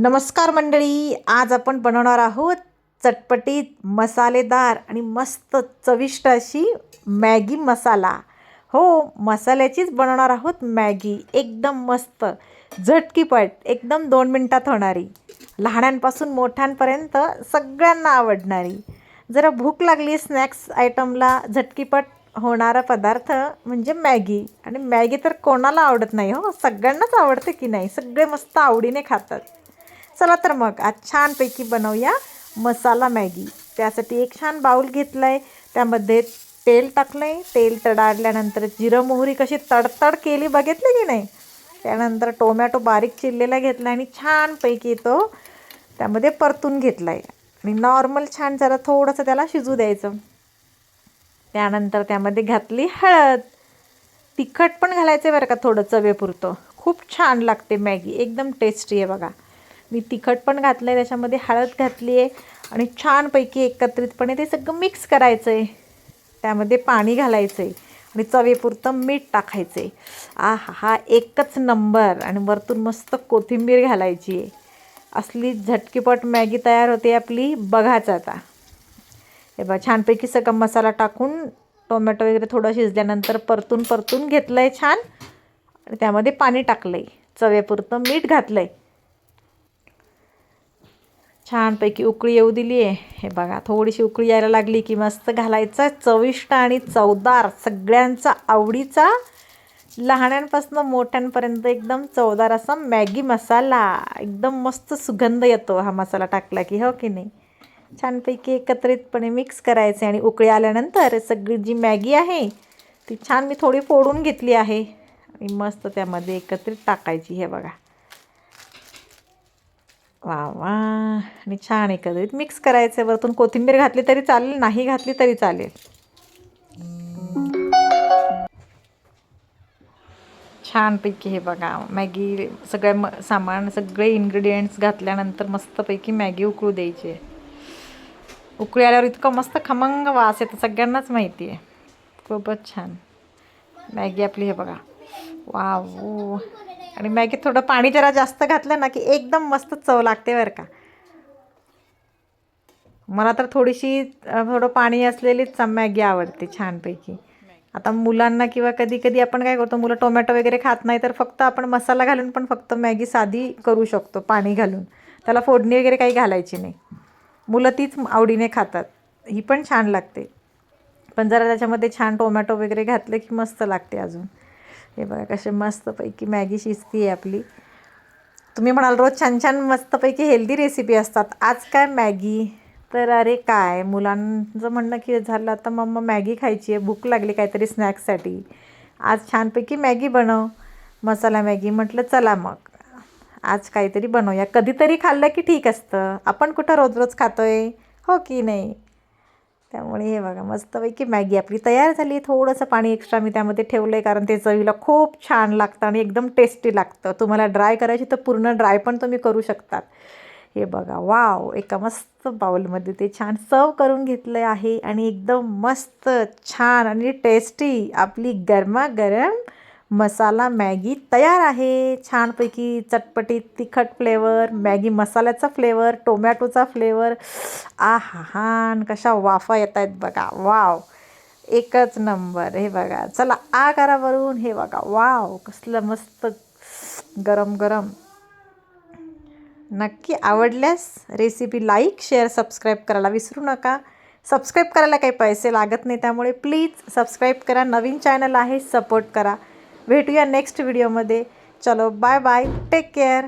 नमस्कार मंडळी आज आपण बनवणार आहोत चटपटीत मसालेदार आणि मस्त चविष्ट अशी मॅगी मसाला. हो मसाल्याचीच बनवणार आहोत मॅगी एकदम मस्त झटकीपट एकदम दोन मिनटात होणारी लहानांपासून मोठ्यांपर्यंत सगळ्यांना आवडणारी. जरा भूक लागली स्नॅक्स आयटमला झटकीपट होणारा पदार्थ म्हणजे मॅगी. आणि मॅगी तर कोणाला आवडत नाही हो सगळ्यांनाच आवडते की नाही? सगळे मस्त आवडीने खातात. चला तर मग आज छानपैकी बनवूया मसाला मॅगी. त्यासाठी एक छान बाऊल घेतलं आहे त्यामध्ये तेल टाकलं आहे तेल तडाडल्यानंतर जिरं मोहरी कशी तडतड केली बघितली की नाही? त्यानंतर टोमॅटो बारीक चिरलेला घेतला आणि छानपैकी तो त्यामध्ये परतून घेतला आहे आणि नॉर्मल छान जरा थोडंसं त्याला शिजू द्यायचं. त्यानंतर त्यामध्ये घातली हळद. तिखट पण घालायचं बरं का थोडं चवेपुरतं. खूप छान लागते मॅगी. एकदम टेस्टी आहे बघा. मी तिखट पण घातलं आहे त्याच्यामध्ये हळद घातली आहे आणि छानपैकी एकत्रितपणे ते सगळं मिक्स करायचं आहे त्यामध्ये पाणी घालायचं आहे आणि चवेपुरतं मीठ टाकायचं आहे आ हा हा एकच नंबर आणि वरतून मस्त कोथिंबीर घालायची. आहे असली झटकीपट मॅगी तयार होते आपली बघाच आता. हे बघा छानपैकी सगळा मसाला टाकून टोमॅटो वगैरे थोडं शिजल्यानंतर परतून परतून घेतलं आहे छान. आणि त्यामध्ये पाणी टाकलं आहे चवेपुरतं मीठ घातलं आहे छानपैकी उकळी येऊ दिली आहे. हे बघा थोडीशी उकळी यायला लागली की मस्त घालायचा. चविष्ट आणि चवदार सगळ्यांचा आवडीचा लहानांपासून मोठ्यांपर्यंत एकदम चवदार असा मॅगी मसाला. एकदम मस्त सुगंध येतो हा मसाला टाकला की हो की नाही? छानपैकी एकत्रितपणे मिक्स करायचे आणि उकळी आल्यानंतर सगळी जी मॅगी आहे ती छान मी थोडी फोडून घेतली आहे. आणि मस्त त्यामध्ये एकत्रित टाकायची हे बघा. वा वा. आणि छान एकत्रित मिक्स करायचं वरतून. कोथिंबीर घातली तरी चालेल नाही घातली तरी चालेल. छानपैकी हे बघा. मॅगी सगळ्या म सामान सगळे इन्ग्रेडियंट्स घातल्यानंतर मस्तपैकी मॅगी उकळू द्यायची. उकळी आल्यावर इतकं मस्त खमंग वास येतो सगळ्यांनाच माहिती आहे. खूपच छान. मॅगी आपली हे बघा. वा आणि मॅगीत थोडं पाणी जरा जास्त घातलं ना की एकदम मस्त चव लागते बरं का. मला तर थोडीशी थोडं पाणी असलेलीच मॅगी आवडते छानपैकी. आता मुलांना किंवा कधी कधी आपण काय करतो मुलं टोमॅटो वगैरे खात नाही तर फक्त आपण मसाला घालून पण फक्त मॅगी साधी करू शकतो पाणी घालून. त्याला फोडणी वगैरे काही घालायची नाही. मुलं तीच आवडीने खातात. ही पण छान लागते. पण जरा त्याच्यामध्ये छान टोमॅटो वगैरे घातलं की मस्त लागते अजून. हे बघा कसे मस्तपैकी मॅगी शिजती आहे आपली. तुम्ही म्हणाल रोज छान छान मस्तपैकी हेल्दी रेसिपी असतात. आज काय मॅगी? तर अरे काय मुलांचं म्हणणं की झालं आता मम्मा मॅगी खायची आहे भूक लागली काहीतरी स्नॅक्ससाठी. आज छानपैकी मॅगी बनव. मसाला मॅगी म्हटलं चला मग. आज काहीतरी बनवूया. कधीतरी खाल्लं की ठीक असतं. आपण कुठं रोज रोज खातो आहे हो की नाही? त्यामुळे हे बघा मस्तपैकी मॅगी आपली तयार झाली थोडंसं पाणी एक्स्ट्रा मी त्यामध्ये ठेवलं आहे कारण ते चवीला खूप छान लागतं आणि एकदम टेस्टी लागतं. तुम्हाला ड्राय करायची तर पूर्ण ड्राय पण तुम्ही करू शकतात. हे बघा वाव एका मस्त बाउलमध्ये ते छान सर्व करून घेतलं आहे आणि एकदम मस्त छान आणि टेस्टी आपली गरमागरम मसाला मॅगी तयार आहे. छानपैकी चटपटीत तिखट फ्लेवर मॅगी मसाल्याचा फ्लेवर टोमॅटोचा फ्लेवर आ हा कशा वाफा येत आहेत बघा. वाव एकच नंबर हे बघा. चला आ करा वरून हे बघा. वाव कसलं मस्त गरम गरम. नक्की आवडल्यास रेसिपी लाईक शेअर सबस्क्राईब करायला विसरू नका. सबस्क्राईब करायला काही पैसे लागत नाही त्यामुळे प्लीज सबस्क्राईब करा. नवीन चॅनल आहे सपोर्ट करा. भेटूया नेक्स्ट व्हिडिओमध्ये चलो बाय बाय टेक केअर